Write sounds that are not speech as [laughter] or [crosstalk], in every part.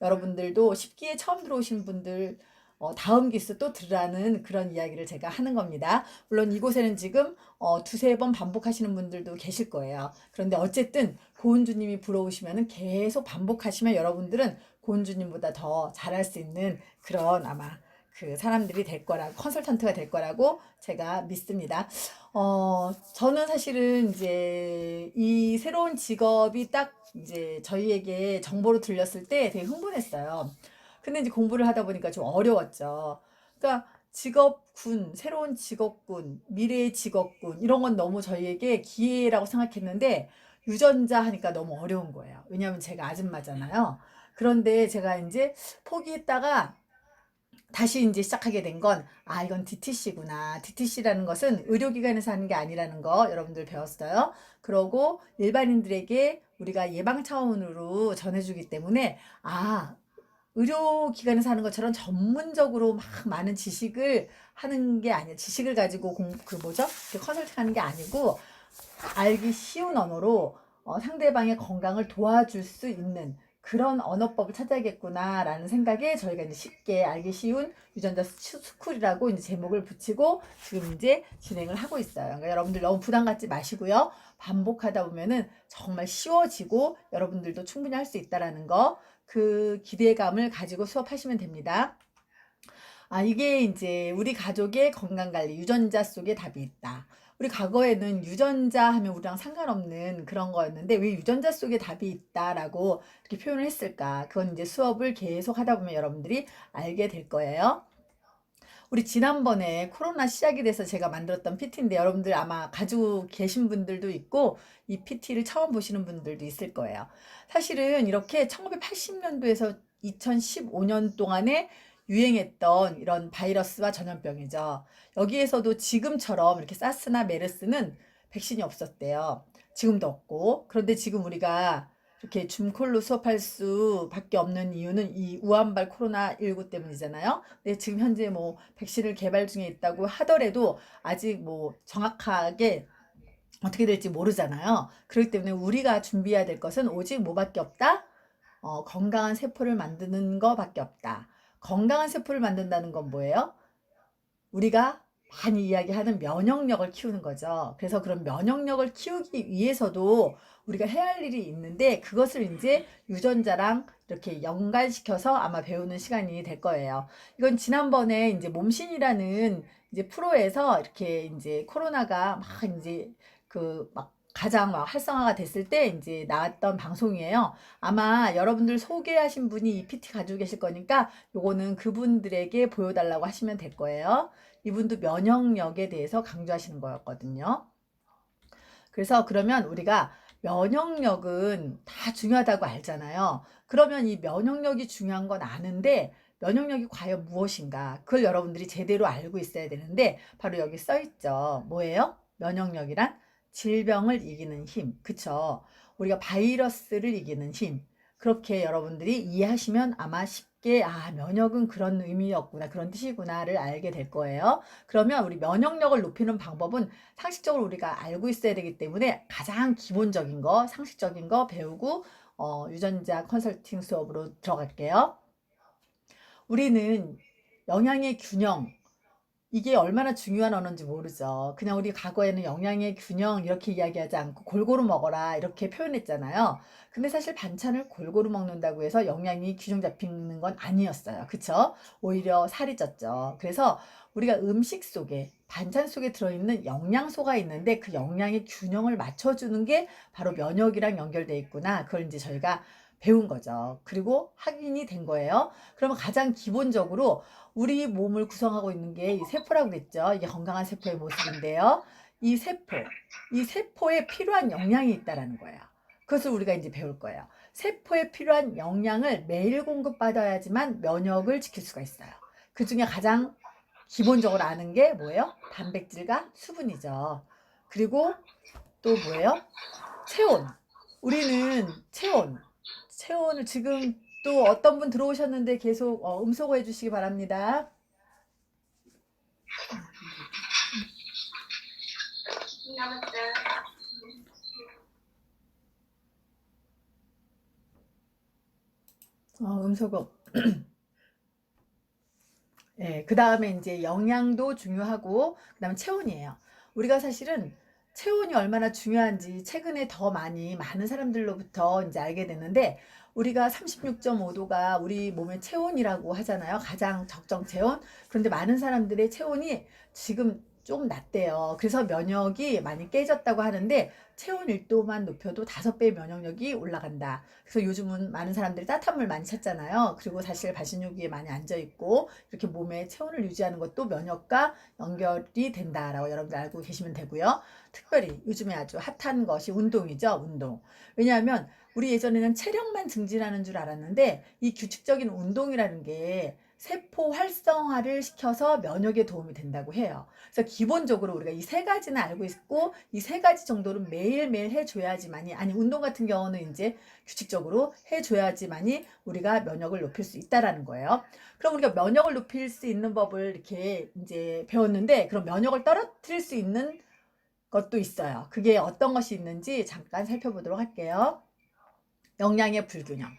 여러분들도 10기에 처음 들어오신 분들 어, 다음 기수 또 들으라는 그런 이야기를 제가 하는 겁니다. 물론 이곳에는 지금 어, 두세 번 반복하시는 분들도 계실 거예요. 그런데 어쨌든 고은주님이 불어오시면 계속 반복하시면 여러분들은 고은주님보다 더 잘할 수 있는 그런 아마 그 사람들이 될 거라고 컨설턴트가 될 거라고 제가 믿습니다. 어, 저는 사실은 이제 이 새로운 직업이 딱 이제 저희에게 정보로 들렸을 때 되게 흥분했어요. 근데 이제 공부를 하다 보니까 좀 어려웠죠. 그러니까 직업군, 새로운 직업군, 미래의 직업군 이런 건 너무 저희에게 기회라고 생각했는데 유전자 하니까 너무 어려운 거예요. 왜냐하면 제가 아줌마잖아요. 그런데 제가 이제 포기했다가 다시 이제 시작하게 된 건, 아, 이건 DTC구나. DTC라는 것은 의료기관에서 하는 게 아니라는 거 여러분들 배웠어요. 그러고 일반인들에게 우리가 예방 차원으로 전해주기 때문에, 아, 의료기관에서 하는 것처럼 전문적으로 막 많은 지식을 하는 게 아니야. 지식을 가지고 공, 그 뭐죠? 컨설팅 하는 게 아니고, 알기 쉬운 언어로 어, 상대방의 건강을 도와줄 수 있는 그런 언어법을 찾아야겠구나라는 생각에 저희가 이제 쉽게 알기 쉬운 유전자 스- 스쿨이라고 이제 제목을 붙이고 지금 이제 진행을 하고 있어요. 그러니까 여러분들 너무 부담 갖지 마시고요. 반복하다 보면은 정말 쉬워지고 여러분들도 충분히 할 수 있다라는 거 그 기대감을 가지고 수업하시면 됩니다. 아, 이게 이제 우리 가족의 건강 관리 유전자 속에 답이 있다. 우리 과거에는 유전자 하면 우리랑 상관없는 그런 거였는데 왜 유전자 속에 답이 있다라고 이렇게 표현을 했을까? 그건 이제 수업을 계속 하다 보면 여러분들이 알게 될 거예요. 우리 지난번에 코로나 시작이 돼서 제가 만들었던 PT인데 여러분들 아마 가지고 계신 분들도 있고 이 PT를 처음 보시는 분들도 있을 거예요. 사실은 이렇게 1980년도에서 2015년 동안에 유행했던 이런 바이러스와 전염병이죠. 여기에서도 지금처럼 이렇게 사스나 메르스는 백신이 없었대요. 지금도 없고. 그런데 지금 우리가 이렇게 줌콜로 수업할 수밖에 없는 이유는 이 우한발 코로나19 때문이잖아요. 근데 지금 현재 뭐 백신을 개발 중에 있다고 하더라도 아직 뭐 정확하게 어떻게 될지 모르잖아요. 그렇기 때문에 우리가 준비해야 될 것은 오직 뭐밖에 없다? 어, 건강한 세포를 만드는 거밖에 없다. 건강한 세포를 만든다는 건 뭐예요? 우리가 많이 이야기하는 면역력을 키우는 거죠. 그래서 그런 면역력을 키우기 위해서도 우리가 해야 할 일이 있는데 그것을 이제 유전자랑 이렇게 연관시켜서 아마 배우는 시간이 될 거예요. 이건 지난번에 이제 몸신이라는 이제 프로에서 이렇게 이제 코로나가 막 이제 그막 가장 막 활성화가 됐을 때 이제 나왔던 방송이에요. 아마 여러분들 소개하신 분이 이 PT 가지고 계실 거니까 요거는 그분들에게 보여달라고 하시면 될 거예요. 이분도 면역력에 대해서 강조하시는 거였거든요. 그래서 그러면 우리가 면역력은 다 중요하다고 알잖아요. 그러면 이 면역력이 중요한 건 아는데 면역력이 과연 무엇인가? 그걸 여러분들이 제대로 알고 있어야 되는데 바로 여기 써 있죠. 뭐예요? 면역력이란 질병을 이기는 힘. 그쵸? 우리가 바이러스를 이기는 힘. 그렇게 여러분들이 이해하시면 아마 쉽게 아 면역은 그런 의미였구나 그런 뜻이구나를 알게 될 거예요. 그러면 우리 면역력을 높이는 방법은 상식적으로 우리가 알고 있어야 되기 때문에 가장 기본적인 거 상식적인 거 배우고 어, 유전자 컨설팅 수업으로 들어갈게요. 우리는 영양의 균형 이게 얼마나 중요한 언어인지 모르죠. 그냥 우리 과거에는 영양의 균형 이렇게 이야기하지 않고 골고루 먹어라 이렇게 표현했잖아요. 근데 사실 반찬을 골고루 먹는다고 해서 영양이 균형 잡히는 건 아니었어요. 그쵸? 오히려 살이 쪘죠. 그래서 우리가 음식 속에 반찬 속에 들어있는 영양소가 있는데 그 영양의 균형을 맞춰주는 게 바로 면역이랑 연결돼 있구나. 그걸 이제 저희가 배운 거죠. 그리고 확인이 된 거예요. 그러면 가장 기본적으로 우리 몸을 구성하고 있는 게 이 세포라고 그랬죠. 이게 건강한 세포의 모습인데요. 이 세포, 이 세포에 필요한 영양이 있다라는 거예요. 그것을 우리가 이제 배울 거예요. 세포에 필요한 영양을 매일 공급받아야지만 면역을 지킬 수가 있어요. 그 중에 가장 기본적으로 아는 게 뭐예요? 단백질과 수분이죠. 그리고 또 뭐예요? 체온. 우리는 체온. 체온을 지금 또 어떤 분 들어오셨는데 계속 어, 음소거 해주시기 바랍니다. 어, 음소거. [clears throat] 예, 그 다음에 이제 영양도 중요하고, 그 다음에 체온이에요. 우리가 사실은 체온이 얼마나 중요한지 최근에 더 많이 많은 사람들로부터 이제 알게 됐는데, 우리가 36.5도가 우리 몸의 체온이라고 하잖아요. 가장 적정 체온. 그런데 많은 사람들의 체온이 지금 좀 낮대요. 그래서 면역이 많이 깨졌다고 하는데 체온 1도만 높여도 5배 면역력이 올라간다. 그래서 요즘은 많은 사람들이 따뜻한 물 많이 찾잖아요. 그리고 사실 반신욕기에 많이 앉아 있고 이렇게 몸의 체온을 유지하는 것도 면역과 연결이 된다라고 여러분들 알고 계시면 되고요. 특별히 요즘에 아주 핫한 것이 운동이죠. 운동. 왜냐하면 우리 예전에는 체력만 증진하는 줄 알았는데 이 규칙적인 운동이라는 게 세포 활성화를 시켜서 면역에 도움이 된다고 해요. 그래서 기본적으로 우리가 이 세 가지는 알고 있고 이 세 가지 정도는 매일매일 해줘야지만이 아니 운동 같은 경우는 이제 규칙적으로 해줘야지만이 우리가 면역을 높일 수 있다라는 거예요. 그럼 우리가 면역을 높일 수 있는 법을 이렇게 이제 배웠는데 그럼 면역을 떨어뜨릴 수 있는 것도 있어요. 그게 어떤 것이 있는지 잠깐 살펴보도록 할게요. 영양의 불균형.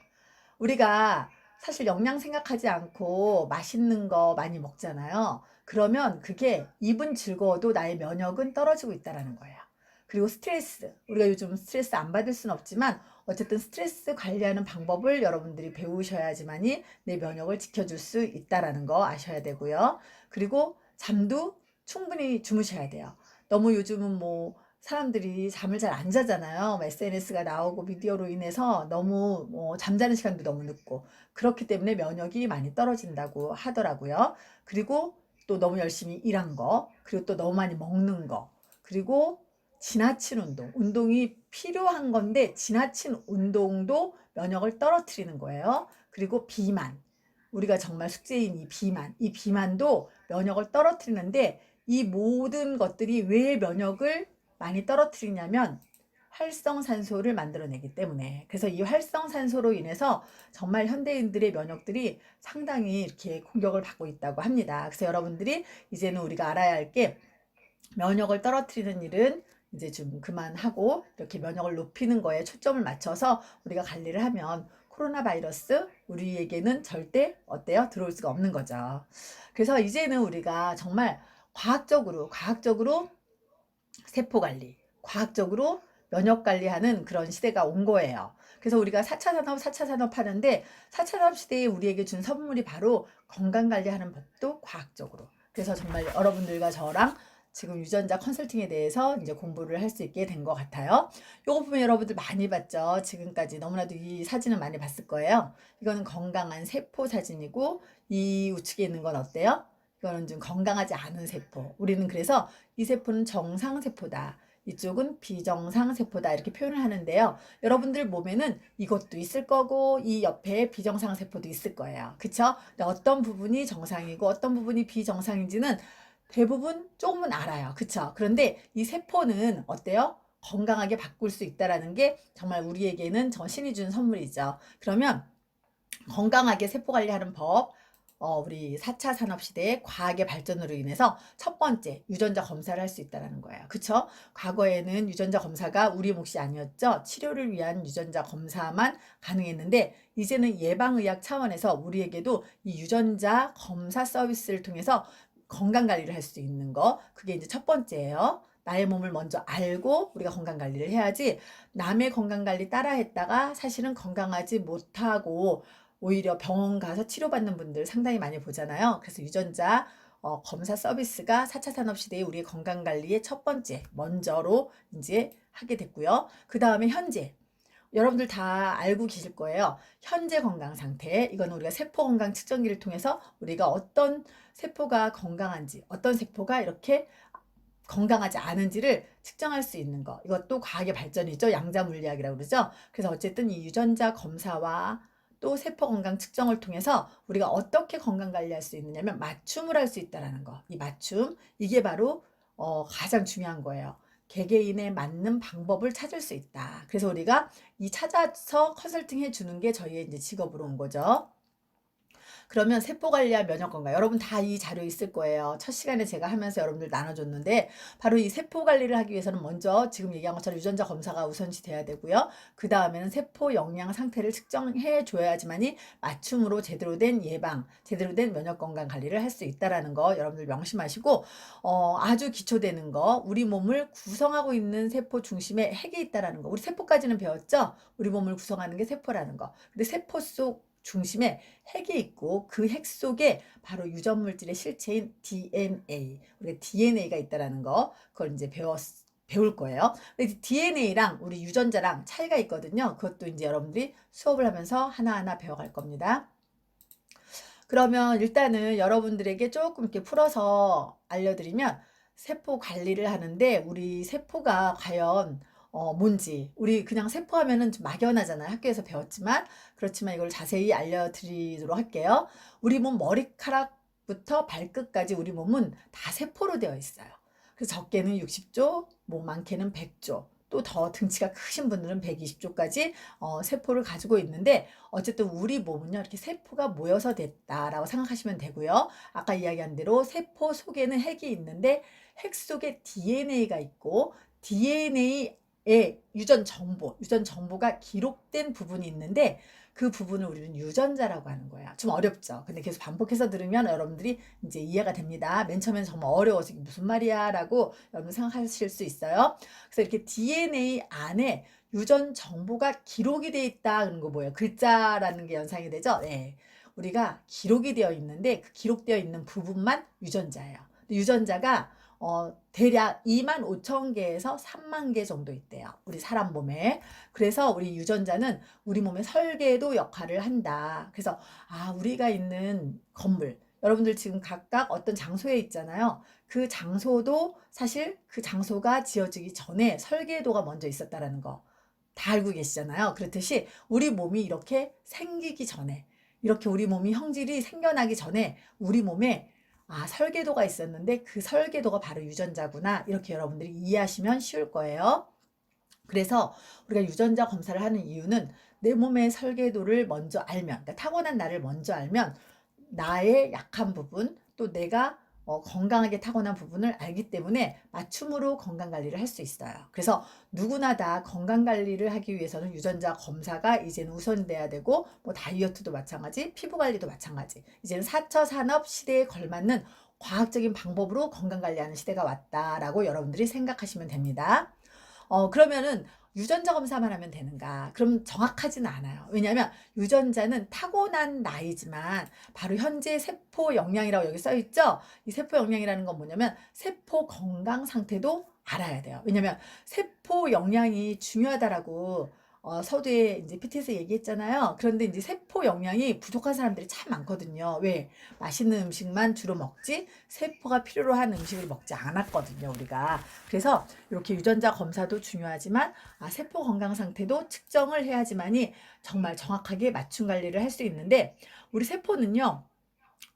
우리가 사실 영양 생각하지 않고 맛있는 거 많이 먹잖아요. 그러면 그게 입은 즐거워도 나의 면역은 떨어지고 있다라는 거예요. 그리고 스트레스. 우리가 요즘 스트레스 안 받을 수는 없지만 어쨌든 스트레스 관리하는 방법을 여러분들이 배우셔야지만이 내 면역을 지켜줄 수 있다라는 거 아셔야 되고요. 그리고 잠도 충분히 주무셔야 돼요. 너무 요즘은 뭐 사람들이 잠을 잘 안 자잖아요. SNS가 나오고 미디어로 인해서 너무 뭐 잠자는 시간도 너무 늦고 그렇기 때문에 면역이 많이 떨어진다고 하더라고요. 그리고 또 너무 열심히 일한 거, 그리고 또 너무 많이 먹는 거, 그리고 지나친 운동. 운동이 필요한 건데 지나친 운동도 면역을 떨어뜨리는 거예요. 그리고 비만. 우리가 정말 숙제인 이 비만. 이 비만도 면역을 떨어뜨리는데 이 모든 것들이 왜 면역을 많이 떨어뜨리냐면 활성산소를 만들어내기 때문에 그래서 이 활성산소로 인해서 정말 현대인들의 면역들이 상당히 이렇게 공격을 받고 있다고 합니다. 그래서 여러분들이 이제는 우리가 알아야 할 게 면역을 떨어뜨리는 일은 이제 좀 그만하고 이렇게 면역을 높이는 거에 초점을 맞춰서 우리가 관리를 하면 코로나 바이러스 우리에게는 절대 어때요? 들어올 수가 없는 거죠. 그래서 이제는 우리가 정말 과학적으로 과학적으로 세포 관리, 과학적으로 면역 관리하는 그런 시대가 온 거예요. 그래서 우리가 4차 산업, 4차 산업 하는데 4차 산업 시대에 우리에게 준 선물이 바로 건강 관리하는 법도 과학적으로. 그래서 정말 여러분들과 저랑 지금 유전자 컨설팅에 대해서 이제 공부를 할 수 있게 된 것 같아요. 요거 보면 여러분들 많이 봤죠? 지금까지 너무나도 이 사진을 많이 봤을 거예요. 이거는 건강한 세포 사진이고 이 우측에 있는 건 어때요? 이거는 좀 건강하지 않은 세포. 우리는 그래서 이 세포는 정상 세포다. 이쪽은 비정상 세포다. 이렇게 표현을 하는데요. 여러분들 몸에는 이것도 있을 거고, 이 옆에 비정상 세포도 있을 거예요. 그쵸? 어떤 부분이 정상이고, 어떤 부분이 비정상인지는 대부분 조금은 알아요. 그쵸? 그런데 이 세포는 어때요? 건강하게 바꿀 수 있다라는 게 정말 우리에게는 저 신이 준 선물이죠. 그러면 건강하게 세포 관리하는 법, 어, 우리 4차 산업시대의 과학의 발전으로 인해서 첫 번째 유전자 검사를 할 수 있다는 거예요. 그쵸? 과거에는 유전자 검사가 우리 몫이 아니었죠. 치료를 위한 유전자 검사만 가능했는데 이제는 예방의학 차원에서 우리에게도 이 유전자 검사 서비스를 통해서 건강 관리를 할 수 있는 거. 그게 이제 첫 번째예요. 나의 몸을 먼저 알고 우리가 건강 관리를 해야지 남의 건강 관리 따라 했다가 사실은 건강하지 못하고 오히려 병원 가서 치료받는 분들 상당히 많이 보잖아요. 그래서 유전자 어, 검사 서비스가 4차 산업시대의 우리의 건강관리의 첫 번째, 먼저로 이제 하게 됐고요. 그 다음에 현재. 여러분들 다 알고 계실 거예요. 현재 건강 상태. 이거는 우리가 세포 건강 측정기를 통해서 우리가 어떤 세포가 건강한지, 어떤 세포가 이렇게 건강하지 않은지를 측정할 수 있는 거. 이것도 과학의 발전이죠. 양자 물리학이라고 그러죠. 그래서 어쨌든 이 유전자 검사와 또 세포 건강 측정을 통해서 우리가 어떻게 건강 관리할 수 있느냐면 맞춤을 할 수 있다라는 거. 이 맞춤 이게 바로 어, 가장 중요한 거예요. 개개인에 맞는 방법을 찾을 수 있다. 그래서 우리가 이 찾아서 컨설팅 해주는 게 저희의 이제 직업으로 온 거죠. 그러면 세포 관리와 면역 건강 여러분 다 이 자료 있을 거예요. 첫 시간에 제가 하면서 여러분들 나눠줬는데 바로 이 세포 관리를 하기 위해서는 먼저 지금 얘기한 것처럼 유전자 검사가 우선시 돼야 되고요. 그 다음에는 세포 영양 상태를 측정해 줘야지만이 맞춤으로 제대로 된 예방, 제대로 된 면역 건강 관리를 할 수 있다라는 거 여러분들 명심하시고 어, 아주 기초되는 거 우리 몸을 구성하고 있는 세포 중심에 핵이 있다라는 거 우리 세포까지는 배웠죠? 우리 몸을 구성하는 게 세포라는 거. 근데 세포 속 중심에 핵이 있고 그 핵 속에 바로 유전 물질의 실체인 DNA, 우리가 DNA가 있다라는 거 그걸 이제 배웠 배울 거예요. 근데 DNA랑 우리 유전자랑 차이가 있거든요. 그것도 이제 여러분들이 수업을 하면서 하나하나 배워갈 겁니다. 그러면 일단은 여러분들에게 조금 이렇게 풀어서 알려드리면 세포 관리를 하는데 우리 세포가 과연 어, 뭔지 우리 그냥 세포 하면은 좀 막연하잖아요. 학교에서 배웠지만 그렇지만 이걸 자세히 알려드리도록 할게요. 우리 몸 머리카락부터 발끝까지 우리 몸은 다 세포로 되어 있어요. 그래서 적게는 60조, 뭐 많게는 100조, 또 더 등치가 크신 분들은 120조까지 어, 세포를 가지고 있는데 어쨌든 우리 몸은요 이렇게 세포가 모여서 됐다라고 생각하시면 되고요. 아까 이야기한 대로 세포 속에는 핵이 있는데 핵 속에 DNA가 있고 DNA 의 유전 정보, 유전 정보가 기록된 부분이 있는데 그 부분을 우리는 유전자라고 하는 거예요. 좀 어렵죠. 근데 계속 반복해서 들으면 여러분들이 이제 이해가 됩니다. 맨 처음엔 정말 어려워서 무슨 말이야 라고 여러분 생각하실 수 있어요. 그래서 이렇게 DNA 안에 유전 정보가 기록이 돼 있다 그런 거 뭐예요? 글자라는 게 연상이 되죠? 네. 우리가 기록이 되어 있는데 그 기록되어 있는 부분만 유전자예요. 유전자가 어, 대략 2만 5천 개에서 3만 개 정도 있대요. 우리 사람 몸에. 그래서 우리 유전자는 우리 몸의 설계도 역할을 한다. 그래서 아, 우리가 있는 건물. 여러분들 지금 각각 어떤 장소에 있잖아요. 그 장소도 사실 그 장소가 지어지기 전에 설계도가 먼저 있었다라는 거. 다 알고 계시잖아요. 그렇듯이 우리 몸이 이렇게 생기기 전에, 이렇게 우리 몸이 형질이 생겨나기 전에 우리 몸에 아, 설계도가 있었는데 그 설계도가 바로 유전자구나. 이렇게 여러분들이 이해하시면 쉬울 거예요. 그래서 우리가 유전자 검사를 하는 이유는 내 몸의 설계도를 먼저 알면, 그러니까 타고난 나를 먼저 알면 나의 약한 부분, 또 내가 어, 건강하게 타고난 부분을 알기 때문에 맞춤으로 건강 관리를 할 수 있어요. 그래서 누구나 다 건강 관리를 하기 위해서는 유전자 검사가 이제는 우선돼야 되고 뭐 다이어트도 마찬가지, 피부 관리도 마찬가지. 이제는 4차 산업 시대에 걸맞는 과학적인 방법으로 건강 관리하는 시대가 왔다라고 여러분들이 생각하시면 됩니다. 어, 그러면은 유전자 검사만 하면 되는가? 그럼 정확하지는 않아요. 왜냐하면 유전자는 타고난 나이지만 바로 현재 세포 영양이라고 여기 써 있죠? 이 세포 영양이라는 건 뭐냐면 세포 건강 상태도 알아야 돼요. 왜냐면 세포 영양이 중요하다라고 어, 서두에 이제 PT에서 얘기했잖아요. 그런데 이제 세포 영양이 부족한 사람들이 참 많거든요. 왜? 맛있는 음식만 주로 먹지 세포가 필요로 한 음식을 먹지 않았거든요. 우리가. 그래서 이렇게 유전자 검사도 중요하지만 아, 세포 건강 상태도 측정을 해야지만이 정말 정확하게 맞춤 관리를 할 수 있는데 우리 세포는요.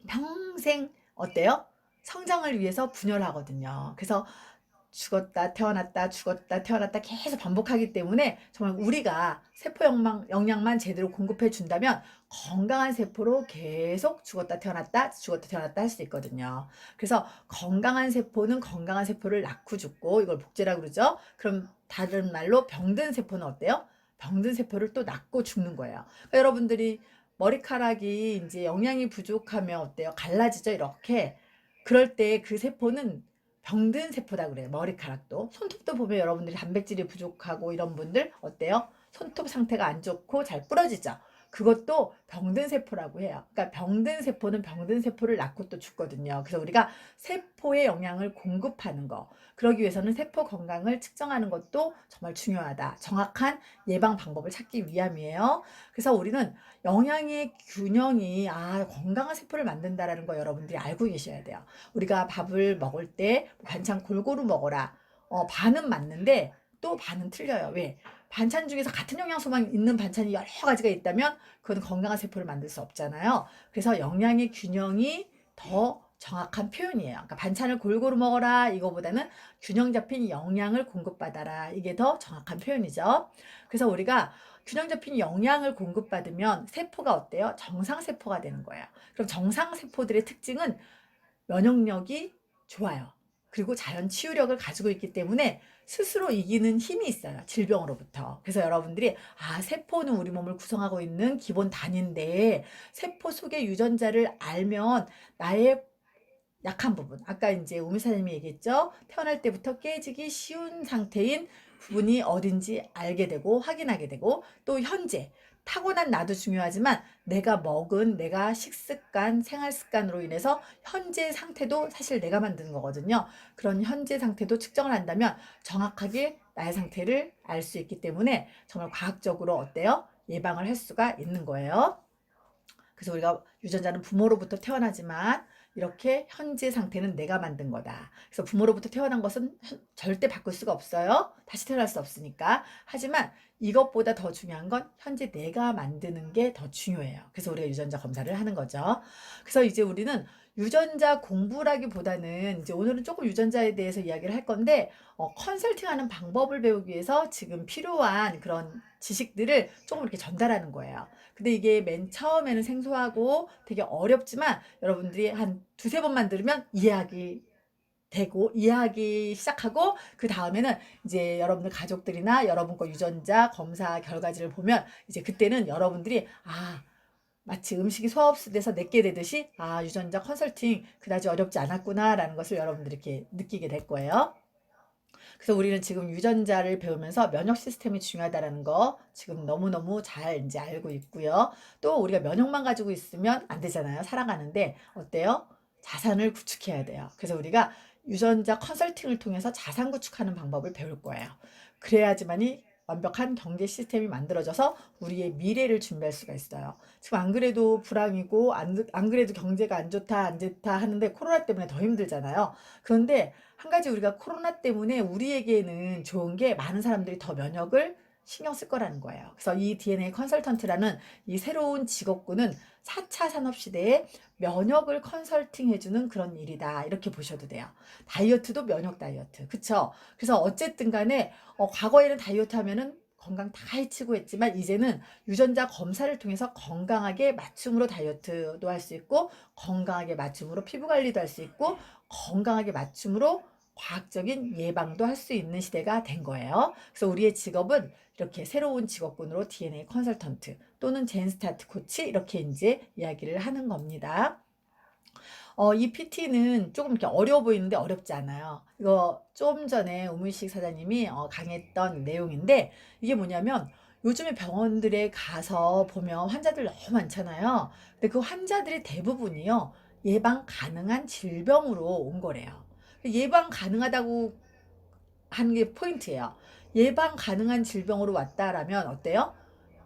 평생 어때요? 성장을 위해서 분열하거든요. 그래서 죽었다 태어났다 죽었다 태어났다 계속 반복하기 때문에 정말 우리가 세포 영양, 영양만 제대로 공급해 준다면 건강한 세포로 계속 죽었다 태어났다 죽었다 태어났다 할 수 있거든요. 그래서 건강한 세포는 건강한 세포를 낳고 죽고 이걸 복제라고 그러죠. 그럼 다른 말로 병든 세포는 어때요? 병든 세포를 또 낳고 죽는 거예요. 그러니까 여러분들이 머리카락이 이제 영양이 부족하면 어때요? 갈라지죠 이렇게. 그럴 때 그 세포는 병든 세포다 그래요. 머리카락도. 손톱도 보면 여러분들이 단백질이 부족하고 이런 분들 어때요? 손톱 상태가 안 좋고 잘 부러지죠. 그것도 병든 세포라고 해요. 그러니까 병든 세포는 병든 세포를 낳고 또 죽거든요. 그래서 우리가 세포에 영양을 공급하는 거. 그러기 위해서는 세포 건강을 측정하는 것도 정말 중요하다. 정확한 예방 방법을 찾기 위함이에요. 그래서 우리는 영양의 균형이 아 건강한 세포를 만든다라는 거 여러분들이 알고 계셔야 돼요. 우리가 밥을 먹을 때 반찬 골고루 먹어라. 어, 반은 맞는데 또 반은 틀려요. 왜? 반찬 중에서 같은 영양소만 있는 반찬이 여러 가지가 있다면 그건 건강한 세포를 만들 수 없잖아요. 그래서 영양의 균형이 더 정확한 표현이에요. 그러니까 반찬을 골고루 먹어라 이거보다는 균형 잡힌 영양을 공급받아라 이게 더 정확한 표현이죠. 그래서 우리가 균형 잡힌 영양을 공급받으면 세포가 어때요? 정상 세포가 되는 거예요. 그럼 정상 세포들의 특징은 면역력이 좋아요. 그리고 자연 치유력을 가지고 있기 때문에 스스로 이기는 힘이 있어요. 질병으로부터. 그래서 여러분들이 아, 세포는 우리 몸을 구성하고 있는 기본 단위인데 세포 속의 유전자를 알면 나의 약한 부분. 아까 이제 우미사님이 얘기했죠. 태어날 때부터 깨지기 쉬운 상태인 부분이 어딘지 알게 되고 확인하게 되고 또 현재 타고난 나도 중요하지만 내가 먹은 내가 식습관, 생활 습관으로 인해서 현재 상태도 사실 내가 만드는 거거든요. 그런 현재 상태도 측정을 한다면 정확하게 나의 상태를 알 수 있기 때문에 정말 과학적으로 어때요? 예방을 할 수가 있는 거예요. 그래서 우리가 유전자는 부모로부터 태어나지만 이렇게 현재 상태는 내가 만든 거다. 그래서 부모로부터 태어난 것은 현- 절대 바꿀 수가 없어요. 다시 태어날 수 없으니까. 하지만 이것보다 더 중요한 건 현재 내가 만드는 게 더 중요해요. 그래서 우리가 유전자 검사를 하는 거죠. 그래서 이제 우리는 유전자 공부라기보다는 이제 오늘은 조금 유전자에 대해서 이야기를 할 건데 어, 컨설팅하는 방법을 배우기 위해서 지금 필요한 그런 지식들을 조금 이렇게 전달하는 거예요. 근데 이게 맨 처음에는 생소하고 되게 어렵지만 여러분들이 한 두세 번만 들으면 이해하기 되고 이해하기 시작하고 그 다음에는 이제 여러분들 가족들이나 여러분 거 유전자 검사 결과지를 보면 이제 그때는 여러분들이 아 마치 음식이 소화흡수돼서 내게 되듯이 아 유전자 컨설팅 그다지 어렵지 않았구나라는 것을 여러분들이 이렇게 느끼게 될 거예요. 그래서 우리는 지금 유전자를 배우면서 면역 시스템이 중요하다라는 거 지금 너무너무 잘 이제 알고 있고요. 또 우리가 면역만 가지고 있으면 안 되잖아요. 살아가는데 어때요? 자산을 구축해야 돼요. 그래서 우리가 유전자 컨설팅을 통해서 자산 구축하는 방법을 배울 거예요. 그래야지만이 완벽한 경제 시스템이 만들어져서 우리의 미래를 준비할 수가 있어요. 지금 안 그래도 불황이고 안, 안 그래도 경제가 안 좋다 안 좋다 하는데 코로나 때문에 더 힘들잖아요. 그런데 한 가지 우리가 코로나 때문에 우리에게는 좋은 게 많은 사람들이 더 면역을 신경 쓸 거라는 거예요. 그래서 이 DNA 컨설턴트라는 이 새로운 직업군은 4차 산업 시대에 면역을 컨설팅해주는 그런 일이다. 이렇게 보셔도 돼요. 다이어트도 면역 다이어트. 그쵸? 그래서 어쨌든 간에, 어, 과거에는 다이어트 하면은 건강 다 해치고 했지만 이제는 유전자 검사를 통해서 건강하게 맞춤으로 다이어트도 할 수 있고 건강하게 맞춤으로 피부 관리도 할 수 있고 건강하게 맞춤으로 과학적인 예방도 할 수 있는 시대가 된 거예요. 그래서 우리의 직업은 이렇게 새로운 직업군으로 DNA 컨설턴트 또는 젠스타트 코치 이렇게 이제 이야기를 하는 겁니다. 어, 이 PT는 조금 이렇게 어려워 보이는데 어렵지 않아요. 이거 좀 전에 우문식 사장님이 어, 강했던 내용인데 이게 뭐냐면 요즘에 병원들에 가서 보면 환자들 너무 많잖아요. 근데 그 환자들의 대부분이요. 예방 가능한 질병으로 온 거래요. 예방 가능하다고 하는 게 포인트예요. 예방 가능한 질병으로 왔다라면 어때요?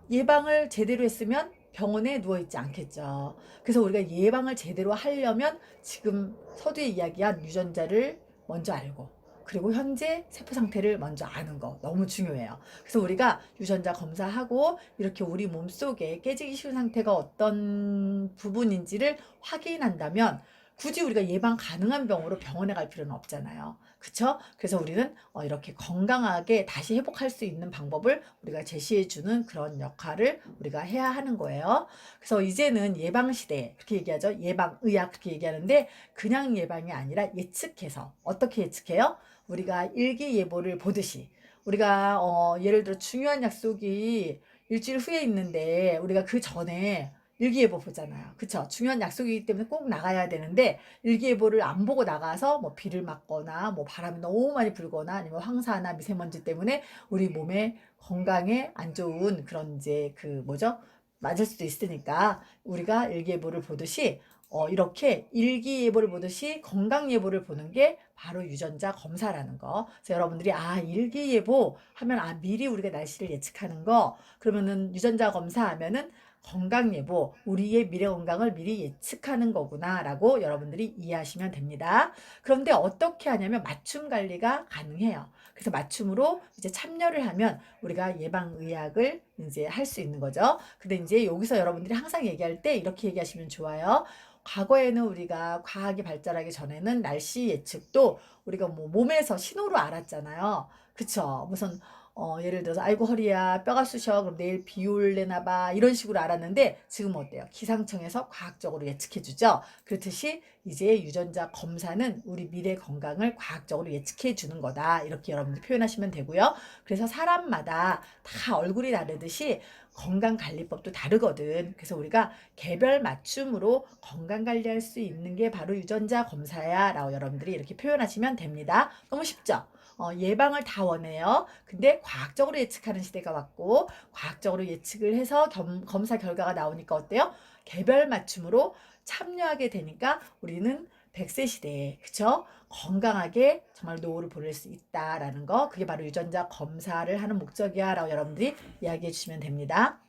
예방을 제대로 했으면 병원에 누워있지 않겠죠. 그래서 우리가 예방을 제대로 하려면 지금 서두에 이야기한 유전자를 먼저 알고 그리고 현재 세포 상태를 먼저 아는 거 너무 중요해요. 그래서 우리가 유전자 검사하고 이렇게 우리 몸 속에 깨지기 쉬운 상태가 어떤 부분인지를 확인한다면 굳이 우리가 예방 가능한 병으로 병원에 갈 필요는 없잖아요. 그쵸? 그래서 우리는 어, 이렇게 건강하게 다시 회복할 수 있는 방법을 우리가 제시해주는 그런 역할을 우리가 해야 하는 거예요. 그래서 이제는 예방시대, 그렇게 얘기하죠. 예방의학 그렇게 얘기하는데 그냥 예방이 아니라 예측해서 어떻게 예측해요? 우리가 일기예보를 보듯이 우리가 어, 예를 들어 중요한 약속이 일주일 후에 있는데 우리가 그 전에 일기예보 보잖아요. 그쵸? 중요한 약속이기 때문에 꼭 나가야 되는데 일기예보를 안 보고 나가서 뭐 비를 맞거나 뭐 바람이 너무 많이 불거나 아니면 황사나 미세먼지 때문에 우리 몸에 건강에 안 좋은 그런 이제 그 뭐죠? 맞을 수도 있으니까 우리가 일기예보를 보듯이 어, 이렇게 일기예보를 보듯이 건강예보를 보는 게 바로 유전자 검사라는 거. 그래서 여러분들이 아, 일기예보 하면 아, 미리 우리가 날씨를 예측하는 거. 그러면은 유전자 검사 하면은 건강예보, 우리의 미래 건강을 미리 예측하는 거구나라고 여러분들이 이해하시면 됩니다. 그런데 어떻게 하냐면 맞춤 관리가 가능해요. 그래서 맞춤으로 이제 참여를 하면 우리가 예방의학을 이제 할 수 있는 거죠. 근데 이제 여기서 여러분들이 항상 얘기할 때 이렇게 얘기하시면 좋아요. 과거에는 우리가 과학이 발달하기 전에는 날씨 예측도 우리가 뭐 몸에서 신호로 알았잖아요. 그쵸? 무슨 어, 예를 들어서 아이고 허리야 뼈가 쑤셔 그럼 내일 비 올래나 봐 이런 식으로 알았는데 지금 어때요? 기상청에서 과학적으로 예측해 주죠. 그렇듯이 이제 유전자 검사는 우리 미래 건강을 과학적으로 예측해 주는 거다. 이렇게 여러분들 표현하시면 되고요. 그래서 사람마다 다 얼굴이 다르듯이 건강 관리법도 다르거든. 그래서 우리가 개별 맞춤으로 건강 관리할 수 있는 게 바로 유전자 검사야. 라고 여러분들이 이렇게 표현하시면 됩니다. 너무 쉽죠? 어, 예방을 다 원해요. 근데 과학적으로 예측하는 시대가 왔고, 과학적으로 예측을 해서 겸- 검사 결과가 나오니까 어때요? 개별 맞춤으로 참여하게 되니까 우리는 100세 시대에, 그쵸? 건강하게 정말 노후를 보낼 수 있다라는 거, 그게 바로 유전자 검사를 하는 목적이야. 라고 여러분들이 이야기해 주시면 됩니다.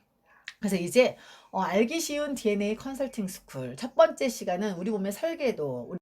그래서 이제 어, 알기 쉬운 DNA 컨설팅 스쿨 첫 번째 시간은 우리 몸의 설계도,